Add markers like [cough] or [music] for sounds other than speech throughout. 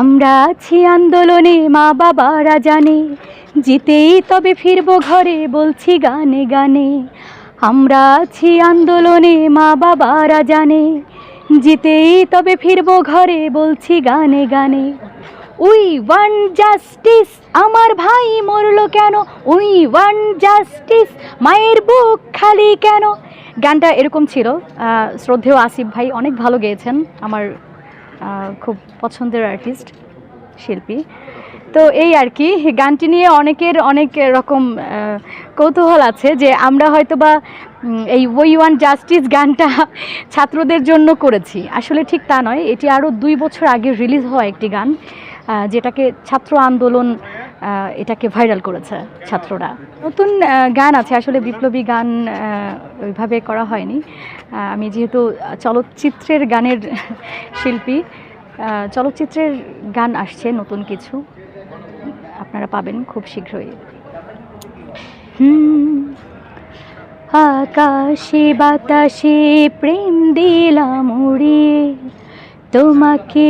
আমরা আছি আন্দোলনে মা বাবারা জানে। জিতেই তবে ফিরবো ঘরে, বলছি গানে গানে। আমরা আছি আন্দোলনে মা বাবারা জানে। জিতেই তবে ফিরবো ঘরে, বলছি গানে গানে। উই ওয়ান জাস্টিস, আমার ভাই মরলো কেন? উই ওয়ান জাস্টিস, মায়ের বুক খালি কেন? গানটা এরকম ছিল। শ্রদ্ধেয় আসিফ ভাই অনেক ভালো গেয়েছেন। আমার খুব পছন্দের আর্টিস্ট শিল্পী। তো এই আর কি, গানটি নিয়ে অনেকের অনেক রকম কৌতূহল আছে যে আমরা হয়তো বা এই ওই ওয়ান জাস্টিস গানটা [laughs] ছাত্রদের জন্য করেছি। আসলে ঠিক তা নয়, এটি আরও দুই বছর আগে রিলিজ হওয়া একটি গান যেটাকে ছাত্র আন্দোলন এটাকে ভাইরাল করেছে ছাত্ররা। নতুন গান আছে, আসলে বিপ্লবী গান ওইভাবে করা হয়নি। আমি যেহেতু চলচ্চিত্রের গানের [laughs] শিল্পী চলচ্চিত্রের গান আসছে নতুন কিছু। আপনারা পাবেন খুব শীঘ্রই। আকাশে বাতাসে প্রেম দিলাম উড়িয়ে তোমাকে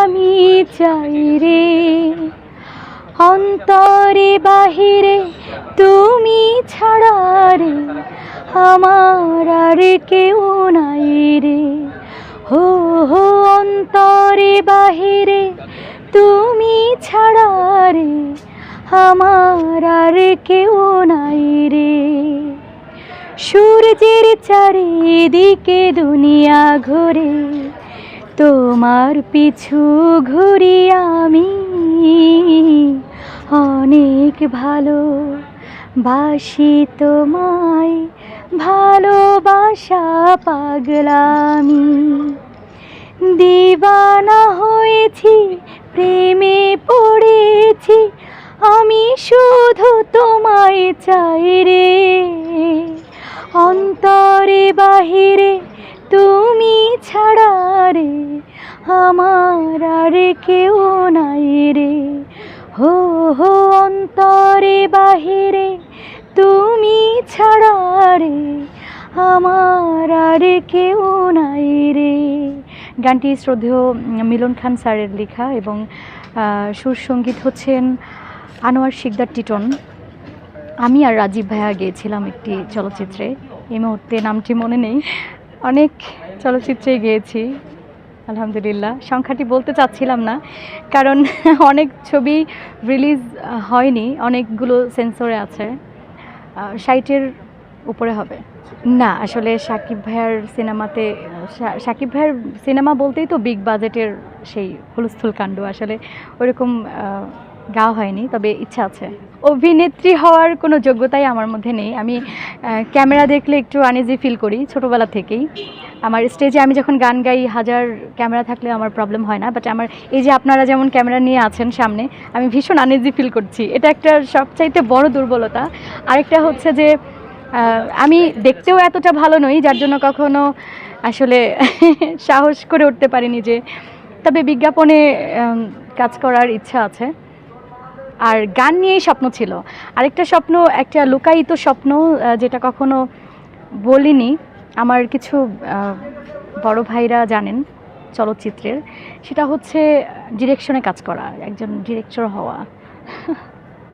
আমি চাই রে। অন্তরে বাহিরে তুমি ছাড়া রে, আমার আর কেউ নাই রে। হো হো, অন্তরে বাহিরে তুমি ছাড়া রে, আমার আর কেউ নাই রে। সূর্যের চারিদিকে দুনিয়া ঘুরে, তোমার পিছু ঘুরি আমি। অনেক ভালো। বাসি তোমায় ভালোবাসা পাগলামি। দিবানা হয়েছি, প্রেমে পড়েছি, আমি শুধু তোমায় চাই রে। অন্তরে বাহিরে তুমি ছাড়া রে, আমার আর কেউ নাই। অন্তরে বাহিরে, তুমি ছাড়া রে আমার আর কেউ নাই রে। গানটি শ্রদ্ধেয় মিলন খান স্যারের লেখা এবং সুর সংগীত হচ্ছেন আনোয়ার শিকদার টিটন। আমি আর রাজীব ভাইয়া গিয়েছিলাম একটি চলচ্চিত্রে। এই মুহূর্তে নামটি মনে নেই। অনেক চলচ্চিত্রে গিয়েছি। আলহামদুলিল্লাহ। সংখ্যাটি বলতে চাচ্ছিলাম না কারণ [laughs] অনেক ছবি রিলিজ হয়নি অনেকগুলো সেন্সরে আছে। সাইটের উপরে হবে। না আসলে সাকিব ভাইয়ার সিনেমাতে সাকিব ভাইয়ার সিনেমা বলতেই তো বিগ বাজেটের সেই হুলস্থুল কাণ্ড। আসলে ওইরকম আহ, গাওয়া হয়নি, তবে ইচ্ছা আছে। অভিনেত্রী হওয়ার কোনো যোগ্যতাই আমার মধ্যে নেই। আমি ক্যামেরা দেখলে একটু আনইজি ফিল করি, ছোটোবেলা থেকেই। আমার স্টেজে আমি যখন গান গাই, হাজার ক্যামেরা থাকলে আমার প্রবলেম হয় না বাট আমার, এই যে আপনারা যেমন ক্যামেরা নিয়ে আছেন সামনে, আমি ভীষণ আনইজি ফিল করছি। এটা একটা সবচাইতে বড় দুর্বলতা। আরেকটা হচ্ছে যে আমি দেখতেও এতটা ভালো নই, যার জন্য কখনো আসলে [laughs] সাহস করে উঠতে পারিনি যে, তবে বিজ্ঞাপনে কাজ করার ইচ্ছা আছে। আর গান নিয়েই স্বপ্ন ছিল। আরেকটা স্বপ্ন, একটা লুকায়িত স্বপ্ন যেটা কখনো বলিনি। আমার কিছু বড় ভাইরা জানেন চলচ্চিত্রের। সেটা হচ্ছে ডিরেকশনে কাজ করা, একজন ডিরেক্টর হওয়া। [laughs]